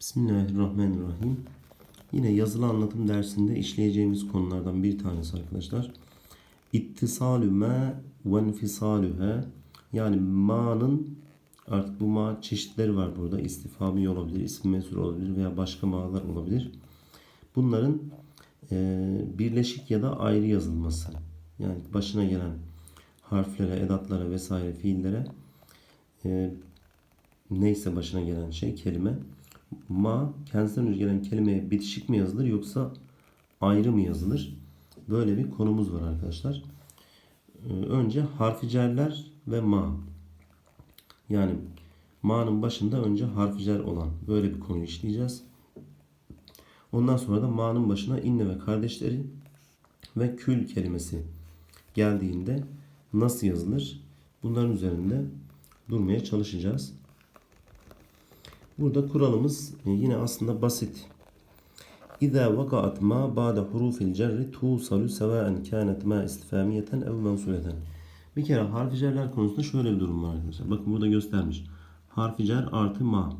Bismillahirrahmanirrahim. Yine yazılı anlatım dersinde işleyeceğimiz konulardan bir tanesi arkadaşlar. İttisalü ma ve enfisalühe yani ma'nın artık bu ma çeşitleri var burada. İstifami olabilir, isim mesul olabilir veya başka ma'lar olabilir. Bunların e, birleşik ya da ayrı yazılması. Yani başına gelen harflere, edatlara vesaire fiillere e, neyse başına gelen şey kelime ma kendisinden önce gelen kelimeye bitişik mi yazılır yoksa ayrı mı yazılır? Böyle bir konumuz var arkadaşlar. Ee, Önce harfi cerler ve ma. Yani ma'nın başında önce harfi cer olan böyle bir konu işleyeceğiz. Ondan sonra da ma'nın başına inne ve kardeşleri ve kül kelimesi geldiğinde nasıl yazılır? Bunların üzerinde durmaya çalışacağız. Burada kuralımız e, yine aslında basit. İza vakaat ma ba'de hurufil cerri tusalu sevaen kânet ma istifamiyeten ev mensuleten. Bir kere harfi cerler konusunda şöyle bir durum var arkadaşlar. Bakın burada göstermiş. Harfi cer artı ma.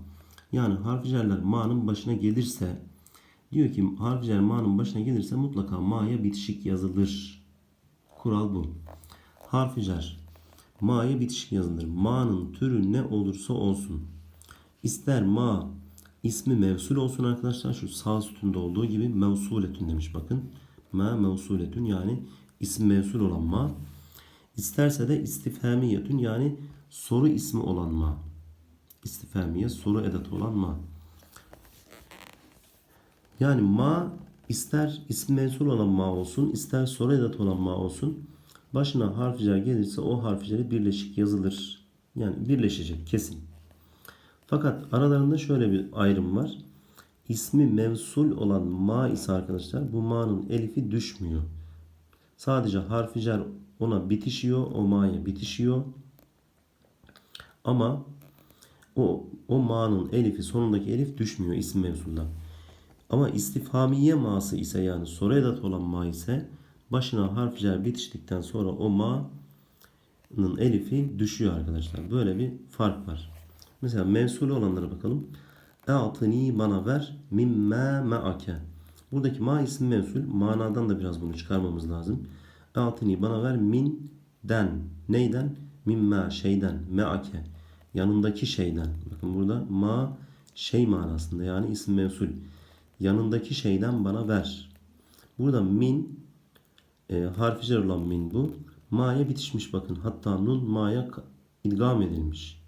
Yani harfi cerler ma'nın başına gelirse diyor ki harfi cer ma'nın başına gelirse mutlaka ma'ya bitişik yazılır. Kural bu. Harfi cer ma'ya bitişik yazılır. Ma'nın türü ne olursa olsun. İster ma ismi mevsul olsun arkadaşlar. Şu sağ sütunda olduğu gibi mevsuletün demiş bakın. Ma mevsuletün yani isim mevsul olan ma. İsterse de istifhamiyetün yani soru ismi olan ma. İstifhamiye soru edatı olan ma. Yani ma ister isim mevsul olan ma olsun, ister soru edatı olan ma olsun. Başına harficer gelirse o harfileri birleşik yazılır. Yani birleşecek kesin. Fakat aralarında şöyle bir ayrım var. İsmi mevsul olan ma ise arkadaşlar bu ma'nın elifi düşmüyor. Sadece harfi cer ona bitişiyor, o ma'ya bitişiyor. Ama o, o ma'nın elifi sonundaki elif düşmüyor isim mevsulda. Ama istifhamiye ma'sı ise yani soru edatı olan ma ise başına harf cer bitiştikten sonra o ma'nın elifi düşüyor arkadaşlar. Böyle bir fark var. Mesela mevsul olanlara bakalım. E'atini bana ver mimme me'ake. Buradaki ma isim mevsul. Manadan da biraz bunu çıkarmamız lazım. E'atini bana ver min den. Neyden? Mimme şeyden. Me'ake. Yanındaki şeyden. Bakın burada ma şey manasında yani isim mevsul. Yanındaki şeyden bana ver. Burada min e, harfi olan min bu. Ma'ya bitişmiş bakın. Hatta nun ma'ya idgam edilmiş.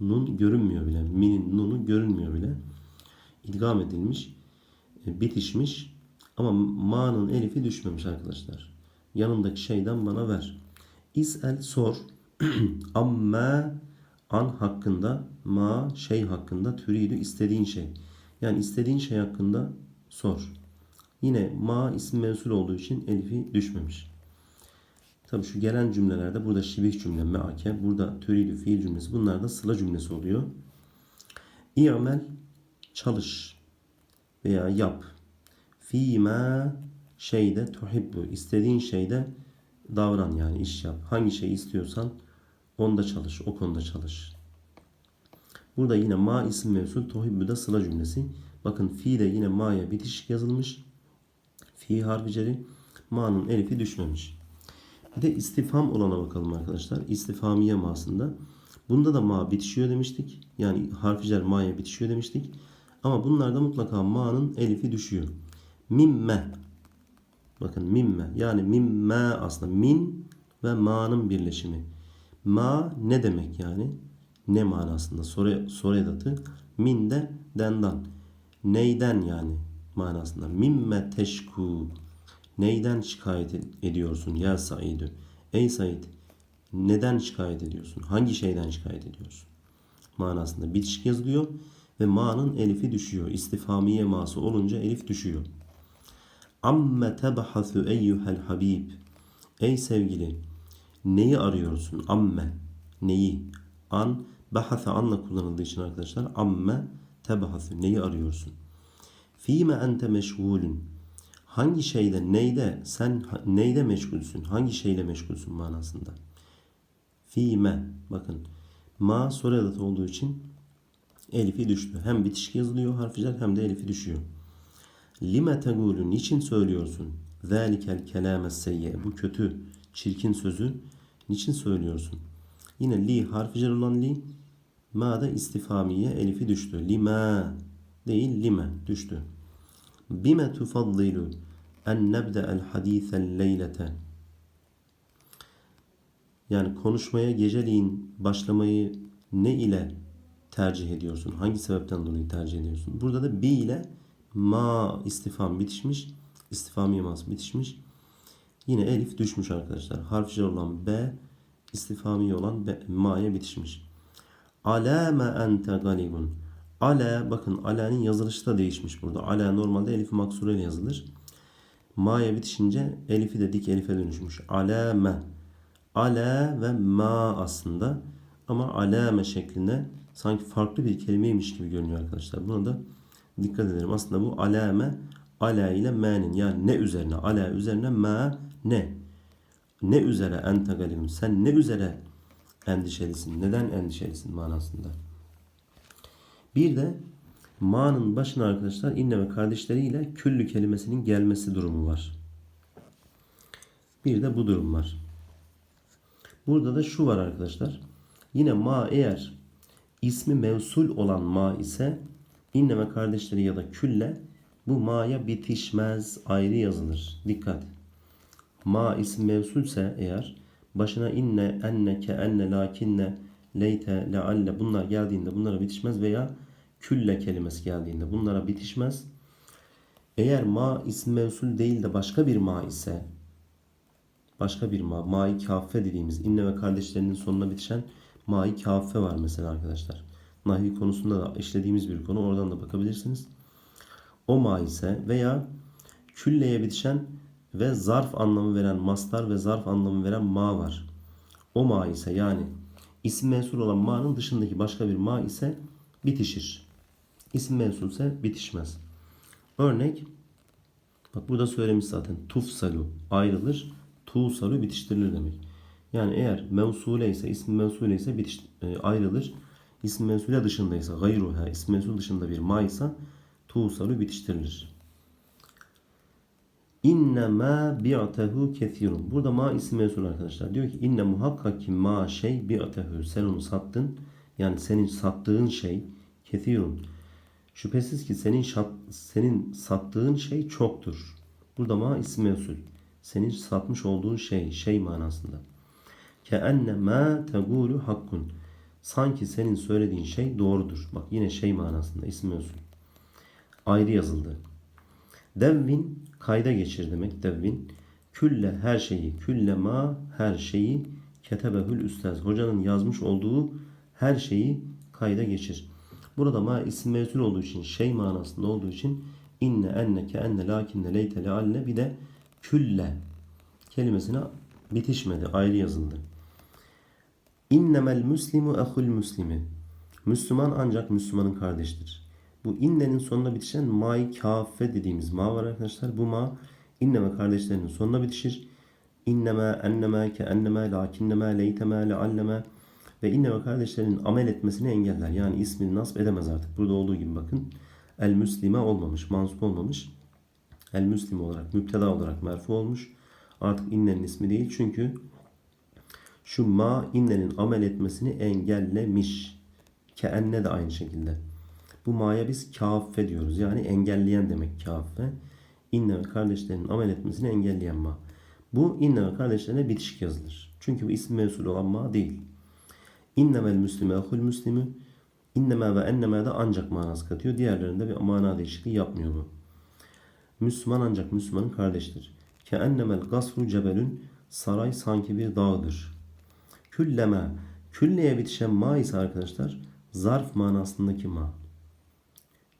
Nun görünmüyor bile. Min'in nunu görünmüyor bile. İdgam edilmiş. e, Bitişmiş. Ama ma'nın elifi düşmemiş arkadaşlar. Yanındaki şeyden bana ver. İs'el sor. Amma an hakkında ma şey hakkında türüydü istediğin şey. Yani istediğin şey hakkında sor. Yine ma isim mevsul olduğu için elifi düşmemiş. Tabi şu gelen cümlelerde burada şibih cümle meake, burada türidü fiil cümlesi bunlar da sıla cümlesi oluyor. İ'mel çalış veya yap. Fîmâ şeyde tuhibbu istediğin şeyde davran yani iş yap. Hangi şeyi istiyorsan onda çalış, o konuda çalış. Burada yine ma isim mevsul tuhibbu da sıla cümlesi. Bakın fi de yine ma'ya bitişik yazılmış. Fi harfi ceri ma'nın elifi düşmemiş. Bir de istifham olana bakalım arkadaşlar. İstifhamiye ma'sında. Bunda da ma bitişiyor demiştik. Yani harfi cer ma'ya bitişiyor demiştik. Ama bunlarda mutlaka ma'nın elifi düşüyor. Mimme. Bakın mimme. Yani mimme aslında min ve ma'nın birleşimi. Ma ne demek yani? Ne manasında? Soru, soru edatı. Min de dendan. Neyden yani manasında. Mimme teşku. Neyden şikayet ediyorsun ya Saidü? Ey Said neden şikayet ediyorsun? Hangi şeyden şikayet ediyorsun? Manasında bitişik yazılıyor ve ma'nın elifi düşüyor. İstifamiye ma'sı olunca elif düşüyor. Amme tebhasu eyyuhel habib. Ey sevgili neyi arıyorsun? Amme neyi? An bahasa anla kullanıldığı için arkadaşlar amme tebhasu neyi arıyorsun? Fime ente meşgulün hangi şeyde neyde sen neyde meşgulsün hangi şeyle meşgulsün manasında fime bakın ma soru edatı olduğu için Elifi düştü. Hem bitişik yazılıyor harfler hem de elifi düşüyor. Lime tegulu niçin söylüyorsun? Zalikel kelame seyye. Bu kötü, çirkin sözü niçin söylüyorsun? Yine li harfi olan li ma da istifamiye elifi düştü. Lima değil lime düştü. Bime tufaddilu en nebde'el hadîsel leylete. Yani konuşmaya geceliğin başlamayı ne ile tercih ediyorsun? Hangi sebepten dolayı tercih ediyorsun? Burada da bi ile ma istifam bitişmiş. İstifam yeması bitişmiş. Yine elif düşmüş arkadaşlar. Harfçe olan b, istifami olan b, ma'ya bitişmiş. Alâme ente galibun. Ala bakın ala'nın yazılışı da değişmiş burada. Ala normalde elif maksure ile yazılır. Ma'ya bitişince elifi de dik elife dönüşmüş. Alame. Ala ve ma aslında. Ama alame şeklinde sanki farklı bir kelimeymiş gibi görünüyor arkadaşlar. Buna da dikkat edelim. Aslında bu alame ala ile me'nin yani ne üzerine ala üzerine ma ne ne üzere ente sen ne üzere endişelisin neden endişelisin manasında. Bir de ma'nın başına arkadaşlar inne ve kardeşleriyle küllü kelimesinin gelmesi durumu var. Bir de bu durum var. Burada da şu var arkadaşlar. Yine ma eğer ismi mevsul olan ma ise inne ve kardeşleri ya da külle bu ma'ya bitişmez ayrı yazılır. Dikkat. Ma isim mevsulse eğer başına inne, enne, ke, enne, lakinne, leyte, lealle bunlar geldiğinde bunlara bitişmez veya külle kelimesi geldiğinde bunlara bitişmez. Eğer ma isim mevsul değil de başka bir ma ise başka bir ma, ma-i kaffe dediğimiz inne ve kardeşlerinin sonuna bitişen ma-i kaffe var mesela arkadaşlar. Nahvi konusunda da işlediğimiz bir konu. Oradan da bakabilirsiniz. O ma ise veya külleye bitişen ve zarf anlamı veren mastar ve zarf anlamı veren ma var. O ma ise yani isim mensul olan ma'nın dışındaki başka bir ma ise bitişir. İsim mensulse bitişmez. Örnek bak burada söylemiş zaten tufsalu ayrılır. Tuğsalu bitiştirilir demek. Yani eğer mevsule ise isim mevsule ise bitiş, e, ayrılır. İsim mevsule dışındaysa gayruha isim mevsul dışında bir ma ise tuğsalu bitiştirilir. İnne ma bi'tehu kethirun. Burada ma isim mevsul arkadaşlar. Diyor ki inne muhakkak ki ma şey bi'tehu. Sen onu sattın. Yani senin sattığın şey kethirun. Şüphesiz ki senin şat, senin sattığın şey çoktur. Burada ma isim mevsul. Senin satmış olduğun şey, şey manasında. Ke enne ma tegulu hakkun. Sanki senin söylediğin şey doğrudur. Bak yine şey manasında isim mevsul. Ayrı yazıldı. Devvin kayda geçir demek devvin. Külle her şeyi, külle ma her şeyi ketebehül üstaz. Hocanın yazmış olduğu her şeyi kayda geçir. Burada ma isim mevsul olduğu için şey manasında olduğu için inne enne ke enne lakinne leyte lealle bir de külle kelimesine bitişmedi. Ayrı yazıldı. İnnemel muslimu ehul muslimi. Müslüman ancak Müslümanın kardeştir. Bu innenin sonuna bitişen may kafe dediğimiz ma var arkadaşlar. Bu ma inneme kardeşlerinin sonuna bitişir. İnneme, enneme, ke enneme, lakinneme, leyteme, lealleme ve inneme kardeşlerinin amel etmesini engeller. Yani ismini nasip edemez artık. Burada olduğu gibi bakın. El müslime olmamış, mansup olmamış. El müslim olarak, müpteda olarak merfu olmuş. Artık innenin ismi değil çünkü şu ma innenin amel etmesini engellemiş. Ke enne de aynı şekilde. Bu ma'ya biz kaffe diyoruz. Yani engelleyen demek kaffe. İnne ve kardeşlerinin amel etmesini engelleyen ma. Bu inne ve kardeşlerine bitişik yazılır. Çünkü bu isim mevsul olan ma değil. İnnemel müslime ehul müslimü inneme ve enneme de ancak manası katıyor. Diğerlerinde bir mana değişikliği yapmıyor bu. Müslüman ancak Müslümanın kardeştir. Ke ennemel gasru cebelün saray sanki bir dağdır. Külleme külleye bitişen ma ise arkadaşlar zarf manasındaki ma.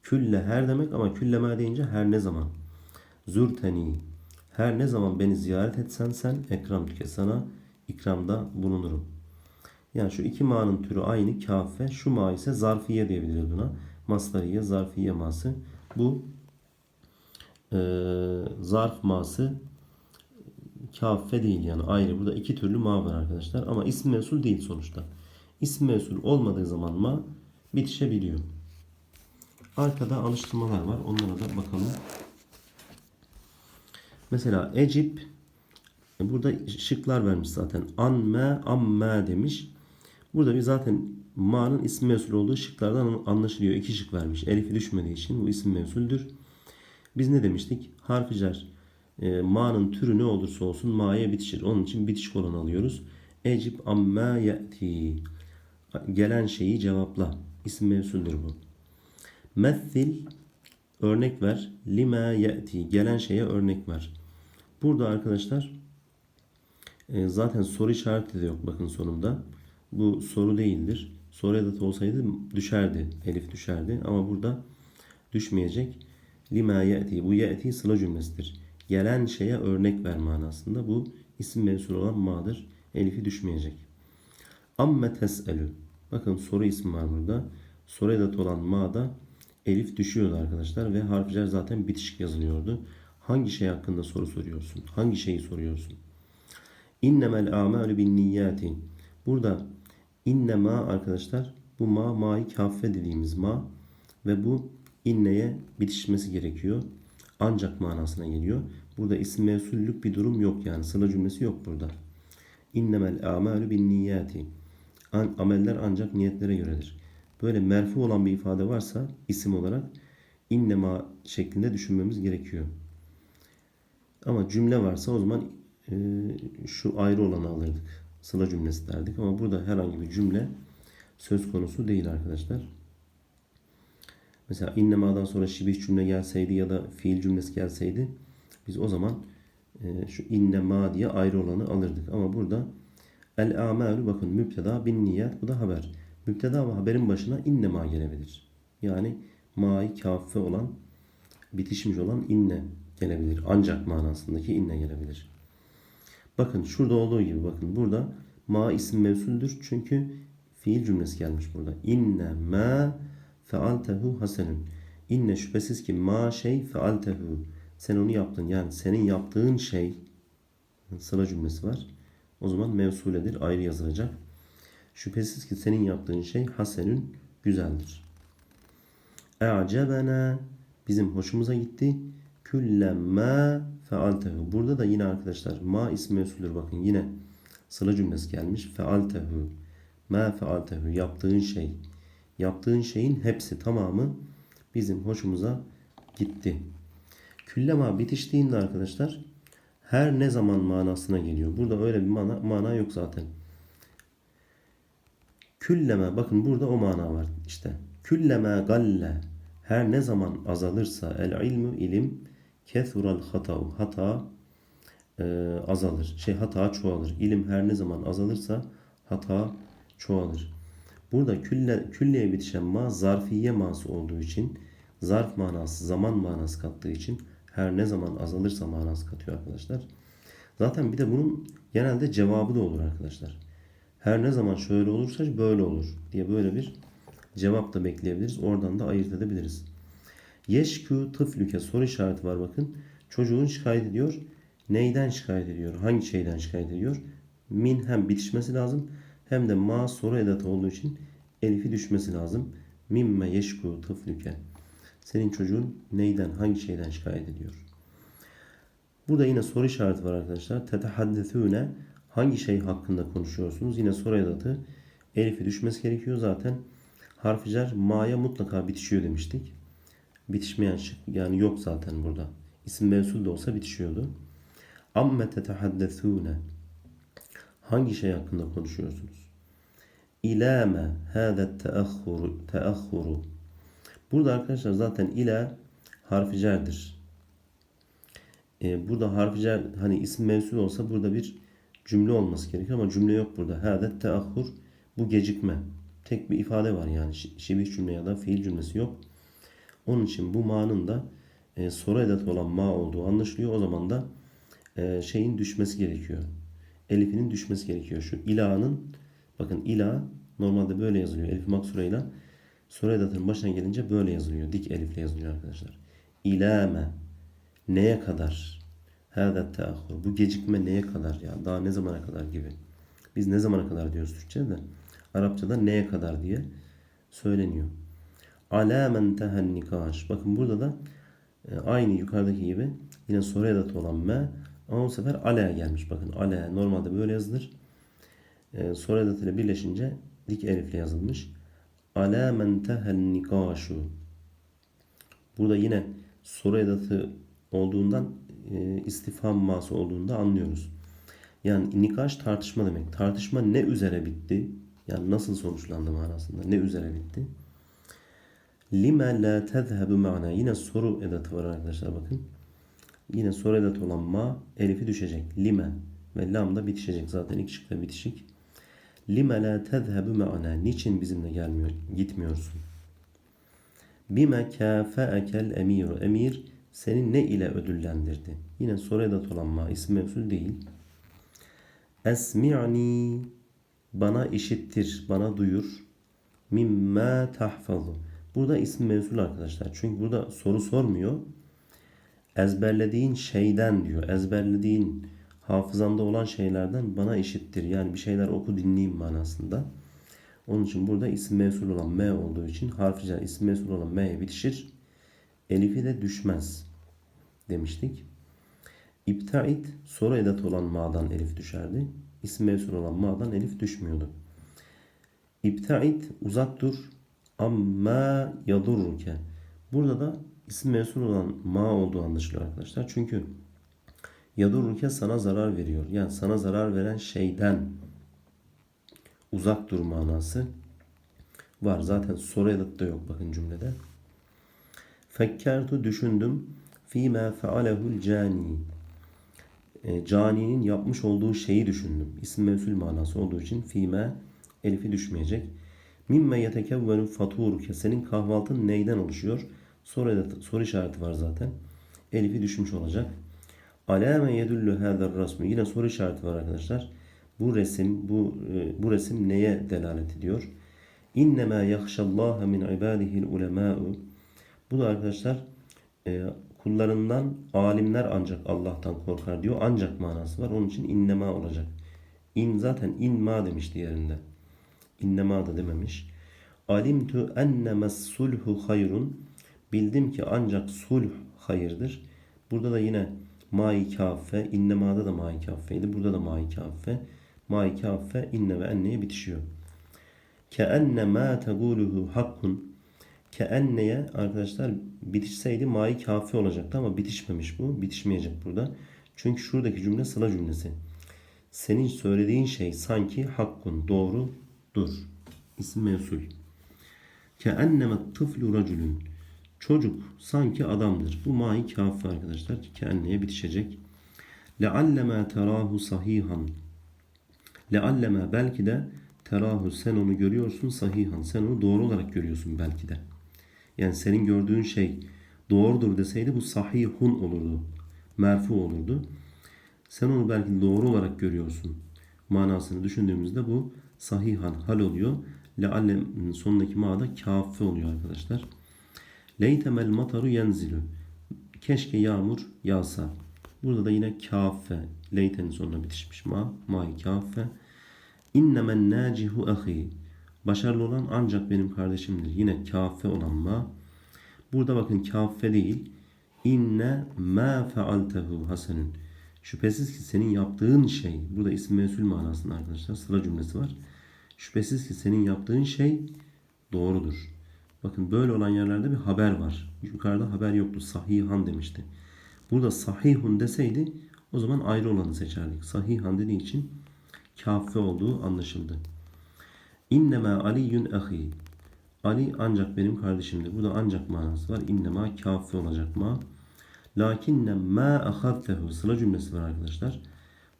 Külle her demek ama külleme deyince her ne zaman. Zürteni her ne zaman beni ziyaret etsen sen ekram tüke sana ikramda bulunurum. Yani şu iki ma'nın türü aynı kafe. Şu ma ise zarfiye diyebiliriz buna. Masdariye, zarfiye ması. Bu e, zarf ması kafe değil yani ayrı. Burada iki türlü ma var arkadaşlar. Ama isim mesul değil sonuçta. İsim mesul olmadığı zaman ma bitişebiliyor. Arkada alıştırmalar var. Onlara da bakalım. Mesela Ecip e, burada şıklar vermiş zaten. Anme, amme demiş. Burada bir zaten ma'nın isim mevsul olduğu şıklardan anlaşılıyor. İki şık vermiş. Elifi düşmediği için bu isim mevsuldür. Biz ne demiştik? Harfi cer. E, ma'nın türü ne olursa olsun ma'ya bitişir. Onun için bitişik olan alıyoruz. Ecip amme ye'ti. Gelen şeyi cevapla. İsim mevsuldür bu. Methil örnek ver. Lima ye'ti. Gelen şeye örnek ver. Burada arkadaşlar e, zaten soru işareti de yok bakın sonunda. Bu soru değildir. Soru edatı olsaydı düşerdi. Elif düşerdi. Ama burada düşmeyecek. Lima ye'ti. Bu ye'ti sıla cümlesidir. Gelen şeye örnek ver manasında. Bu isim mevsul olan ma'dır. Elifi düşmeyecek. Amme tes'elü. Bakın soru ismi var burada. Soru edatı olan ma'da elif düşüyordu arkadaşlar ve harfler zaten bitişik yazılıyordu. Hangi şey hakkında soru soruyorsun? Hangi şeyi soruyorsun? İnnemel amelü bin niyyati. Burada innema arkadaşlar bu ma ma'yı kaffe dediğimiz ma ve bu inneye bitişmesi gerekiyor. Ancak manasına geliyor. Burada isim mevsullük bir durum yok yani. Sıla cümlesi yok burada. İnnemel amelü bin niyyati. An, ameller ancak niyetlere göredir. Böyle merfu olan bir ifade varsa isim olarak innema şeklinde düşünmemiz gerekiyor. Ama cümle varsa o zaman e, şu ayrı olanı alırdık. Sıla cümlesi derdik. Ama burada herhangi bir cümle söz konusu değil arkadaşlar. Mesela innemadan sonra şibih cümle gelseydi ya da fiil cümlesi gelseydi biz o zaman e, şu innema diye ayrı olanı alırdık. Ama burada el amelü bakın müpteda bin niyet bu da haber. Müpteda ve haberin başına innema gelebilir. Yani ma'yı kafe olan bitişmiş olan inne gelebilir. Ancak manasındaki inne gelebilir. Bakın şurada olduğu gibi bakın burada ma isim mevsuldür. Çünkü fiil cümlesi gelmiş burada. İnne ma fealtehu hasenun. İnne şüphesiz ki ma şey fealtehu. Sen onu yaptın. Yani senin yaptığın şey sıra cümlesi var. O zaman mevsuledir. Ayrı yazılacak. Şüphesiz ki senin yaptığın şey hasenün güzeldir. E'cebena bizim hoşumuza gitti. Küllemme fealtehu. Burada da yine arkadaşlar ma ismi mevsuldür. Bakın yine sıla cümlesi gelmiş. Fealtehu. Ma fealtehu. Yaptığın şey. Yaptığın şeyin hepsi tamamı bizim hoşumuza gitti. Küllema bitiştiğinde arkadaşlar her ne zaman manasına geliyor. Burada öyle bir mana, mana yok zaten. Külleme bakın burada o mana var işte. Külleme galle her ne zaman azalırsa el ilmu ilim kethural hatau hata e, azalır. Şey hata çoğalır. İlim her ne zaman azalırsa hata çoğalır. Burada külle, külleye bitişen ma zarfiyeması olduğu için zarf manası zaman manası kattığı için her ne zaman azalırsa manası katıyor arkadaşlar. Zaten bir de bunun genelde cevabı da olur arkadaşlar. Her ne zaman şöyle olursa böyle olur diye böyle bir cevap da bekleyebiliriz. Oradan da ayırt edebiliriz. Yeşkü tıflüke soru işareti var bakın. Çocuğun şikayet ediyor. Neyden şikayet ediyor? Hangi şeyden şikayet ediyor? Min hem bitişmesi lazım hem de ma soru edatı olduğu için elifi düşmesi lazım. Mimme yeşku tıflüke. Senin çocuğun neyden, hangi şeyden şikayet ediyor? Burada yine soru işareti var arkadaşlar. Tetehaddethûne hangi şey hakkında konuşuyorsunuz? Yine soru edatı elifi düşmesi gerekiyor zaten. Harficer ma'ya mutlaka bitişiyor demiştik. Bitişmeyen şık yani yok zaten burada. İsim mevsul de olsa bitişiyordu. Amme tetehaddethûne hangi şey hakkında konuşuyorsunuz? İlâme hâdet teahhuru teahhuru Burada arkadaşlar zaten ila harficerdir. Ee, burada harficer hani isim mevsul olsa burada bir cümle olması gerekiyor ama cümle yok burada. Hâdet teahhur bu gecikme. Tek bir ifade var yani şibih cümle ya da fiil cümlesi yok. Onun için bu ma'nın da e, soru edatı olan ma olduğu anlaşılıyor. O zaman da e, şeyin düşmesi gerekiyor. Elifinin düşmesi gerekiyor. Şu ila'nın bakın ila normalde böyle yazılıyor. Elif maksurayla soru edatının başına gelince böyle yazılıyor. Dik elifle yazılıyor arkadaşlar. İlame neye kadar? Hâdet teahhur. Bu gecikme neye kadar ya? Daha ne zamana kadar gibi. Biz ne zamana kadar diyoruz Türkçe'de de. Arapçada neye kadar diye söyleniyor. Ala men tehen nikaş. Bakın burada da e, aynı yukarıdaki gibi yine soru edatı olan me ama bu sefer ala'ya gelmiş. Bakın ala normalde böyle yazılır. E, soru edatıyla birleşince dik elifle yazılmış. Ala men tehen nikaşu. Burada yine soru edatı olduğundan e, istifham ması olduğunda anlıyoruz. Yani nikaş tartışma demek. Tartışma ne üzere bitti? Yani nasıl sonuçlandı manasında? Ne üzere bitti? Lime la tezhebu ma'na. Yine soru edatı var arkadaşlar bakın. Yine soru edatı olan ma elifi düşecek. Lime ve lam da bitişecek. Zaten iki şıkta bitişik. Lime la tezhebu ma'na. Niçin bizimle gelmiyor, gitmiyorsun? Bime kâfe'ekel emiru. Emir seni ne ile ödüllendirdi? Yine soru edatı olan ma isim mevsul değil. Esmi'ni bana işittir, bana duyur. Mimma tahfazu. Burada isim mevsul arkadaşlar. Çünkü burada soru sormuyor. Ezberlediğin şeyden diyor. Ezberlediğin hafızanda olan şeylerden bana işittir. Yani bir şeyler oku dinleyeyim manasında. Onun için burada isim mevsul olan M olduğu için harfi cer isim mevsul olan M'ye bitişir. Elifi de düşmez demiştik. İpta'id soru edatı olan ma'dan elif düşerdi. İsim mevsul olan ma'dan elif düşmüyordu. İpta'id uzak dur amma yadurruke. Burada da isim mevsul olan ma olduğu anlaşılıyor arkadaşlar. Çünkü yadurruke sana zarar veriyor. Yani sana zarar veren şeyden uzak dur manası var. Zaten soru da yok bakın cümlede. Fekkertu düşündüm fîmâ fealehul cani. E, caninin yapmış olduğu şeyi düşündüm. İsim mevsul manası olduğu için fîmâ elifi düşmeyecek. Mimme yetekevvenu faturuke. Senin kahvaltın neyden oluşuyor? Soru, soru işareti var zaten. Elifi düşmüş olacak. Alâme yedullu hâzer rasmu. Yine soru işareti var arkadaşlar. Bu resim, bu e, bu resim neye delalet ediyor? İnnemâ yahşallâhe min ibâdihil ulemâ'u. Bu da arkadaşlar e, kullarından alimler ancak Allah'tan korkar diyor. Ancak manası var. Onun için innema olacak. İn zaten inma demiş diğerinde. İnnema da dememiş. Alimtu ennemes sulhu hayrun. Bildim ki ancak sulh hayırdır. Burada da yine mai kaffe, innemada da mai kaffeydi. Burada da mai kaffe. Mai kaffe inne ve enneye bitişiyor. Ke enne ma teguluhu hakkun. Ke enneye arkadaşlar bitişseydi mai kafi olacaktı ama bitişmemiş bu. Bitişmeyecek burada. Çünkü şuradaki cümle sıla cümlesi. Senin söylediğin şey sanki hakkun doğrudur. İsim mevsul. Ke enneme tıflu raculun. Çocuk sanki adamdır. Bu mai kafi arkadaşlar. Ke enneye bitişecek. Leallema terahu sahihan. Leallema belki de terahu sen onu görüyorsun sahihan. Sen onu doğru olarak görüyorsun belki de. Yani senin gördüğün şey doğrudur deseydi bu sahihun olurdu. Merfu olurdu. Sen onu belki doğru olarak görüyorsun. Manasını düşündüğümüzde bu sahihan hal oluyor. Leallem sonundaki ma'da kafi oluyor arkadaşlar. Leytemel mataru yenzilu. Keşke yağmur yağsa. Burada da yine kafe. Leytenin sonuna bitişmiş ma. Ma'yı kafe. İnnemen nacihu ahi. Başarılı olan ancak benim kardeşimdir. Yine kafe olan ma. Burada bakın kafe değil. İnne ma fealtehu hasenun. Şüphesiz ki senin yaptığın şey. Burada isim mesul manasında arkadaşlar. Sıra cümlesi var. Şüphesiz ki senin yaptığın şey doğrudur. Bakın böyle olan yerlerde bir haber var. Yukarıda haber yoktu. Sahihan demişti. Burada sahihun deseydi o zaman ayrı olanı seçerdik. Sahihan dediği için kafe olduğu anlaşıldı. İnneme aliyyun ahi. Ali ancak benim kardeşimdir. Burada ancak manası var. İnnema kafe olacak ma. Lakinne ma ahadtehu. Sıla cümlesi var arkadaşlar.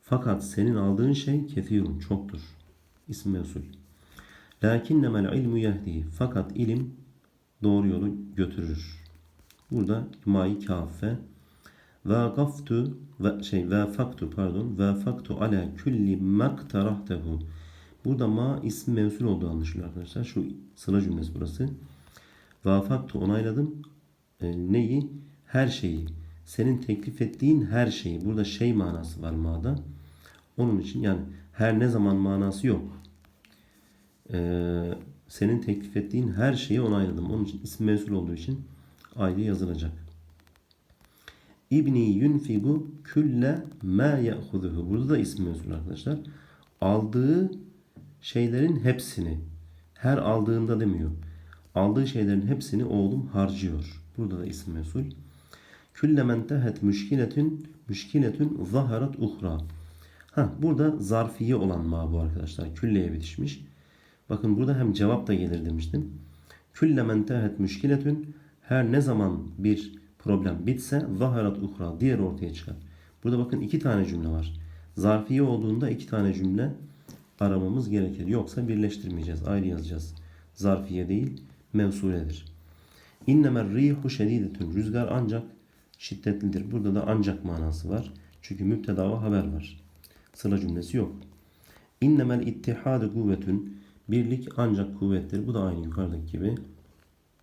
Fakat senin aldığın şey kefirun. Çoktur. İsim mevsul. Lakinnemel ilmu yehdi. Fakat ilim doğru yolu götürür. Burada mai kafe ve gaftu ve şey ve faktu pardon ve faktu ala kulli maktarahtehu. Burada ma isim mevsul olduğu anlaşılıyor arkadaşlar. Şu sıra cümlesi burası. Ve faktu onayladım. E, neyi? Her şeyi. Senin teklif ettiğin her şeyi. Burada şey manası var ma'da. Onun için yani her ne zaman manası yok. Ee, senin teklif ettiğin her şeyi onayladım. Onun için isim mevsul olduğu için ayrı yazılacak. İbni yunfigu külle ma ya'huduhu. Burada da isim mevsul arkadaşlar. Aldığı şeylerin hepsini her aldığında demiyor. Aldığı şeylerin hepsini oğlum harcıyor. Burada da isim mevsul. Küllemen tehet müşkiletün müşkiletün zaharat uhra. Ha, burada zarfiye olan ma bu arkadaşlar. Külleye bitişmiş. Bakın burada hem cevap da gelir demiştim. Küllemen tehet müşkiletün her ne zaman bir problem bitse zaharat uhra diğer ortaya çıkar. Burada bakın iki tane cümle var. Zarfiye olduğunda iki tane cümle aramamız gerekir. Yoksa birleştirmeyeceğiz. Ayrı yazacağız. Zarfiye değil mevsuledir. İnnemer rihu şedidetün. Rüzgar ancak şiddetlidir. Burada da ancak manası var. Çünkü müpteda haber var. Sıra cümlesi yok. İnnemel ittihadu kuvvetün. Birlik ancak kuvvettir. Bu da aynı yukarıdaki gibi.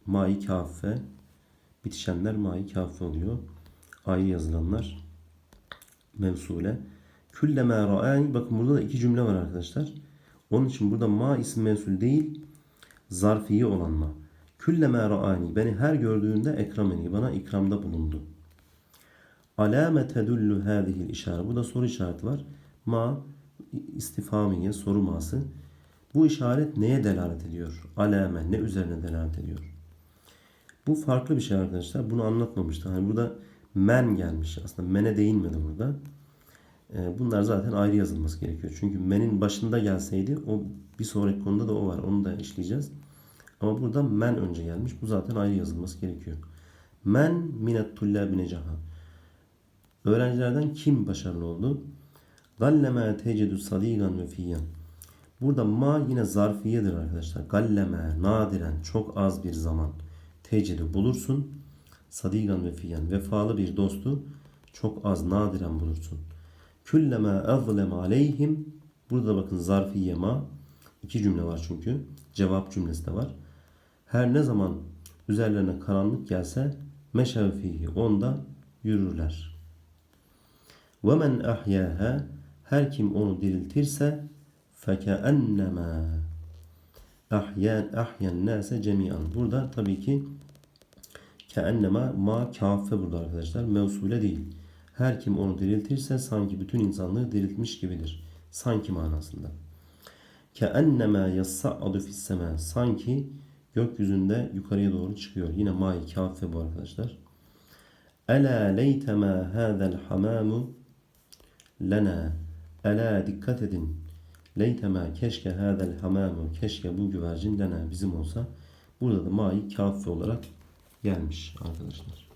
Mai kaffe. Bitişenler mai kaffe oluyor. Ayrı yazılanlar mevsule. Külleme ra'ani. Bakın burada da iki cümle var arkadaşlar. Onun için burada ma isim mevsul değil. Zarfiye olan ma. Külleme ra'ani. Beni her gördüğünde ekrameni. Bana ikramda bulundu. Alame tedullu hâzihil işare. Bu da soru işareti var. Ma istifamiye soru ması. Bu işaret neye delalet ediyor? Alame ne üzerine delalet ediyor? Bu farklı bir şey arkadaşlar. Bunu anlatmamıştı. Hani burada men gelmiş. Aslında mene değinmedi burada. Ee, Bunlar zaten ayrı yazılması gerekiyor. Çünkü menin başında gelseydi o bir sonraki konuda da o var. Onu da işleyeceğiz. Ama burada men önce gelmiş. Bu zaten ayrı yazılması gerekiyor. Men minet tullâbine caha. Öğrencilerden kim başarılı oldu? Galleme tecedu sadigan ve fiyyan. Burada ma yine zarfiyedir arkadaşlar. Galleme nadiren çok az bir zaman tecedu bulursun. Sadigan ve fiyyan vefalı bir dostu çok az nadiren bulursun. Külleme azleme aleyhim. Burada bakın zarfiye ma. İki cümle var çünkü. Cevap cümlesi de var. Her ne zaman üzerlerine karanlık gelse meşev fihi onda yürürler. Men ahyâhe her kim onu diriltirse fekeennemâ ahyen ahyen nase cemiyan. Burada tabii ki keennema ma kafe burada arkadaşlar. Mevsule değil. Her kim onu diriltirse sanki bütün insanlığı diriltmiş gibidir. Sanki manasında. Keennema yassa'adu fis sema. Sanki gökyüzünde yukarıya doğru çıkıyor. Yine ma kafe bu arkadaşlar. Ela leytema hadal hamamu lena. Ela dikkat edin. Leytema keşke hadal hamamu. Keşke bu güvercin lena bizim olsa. Burada da ma'yı kafe olarak gelmiş arkadaşlar.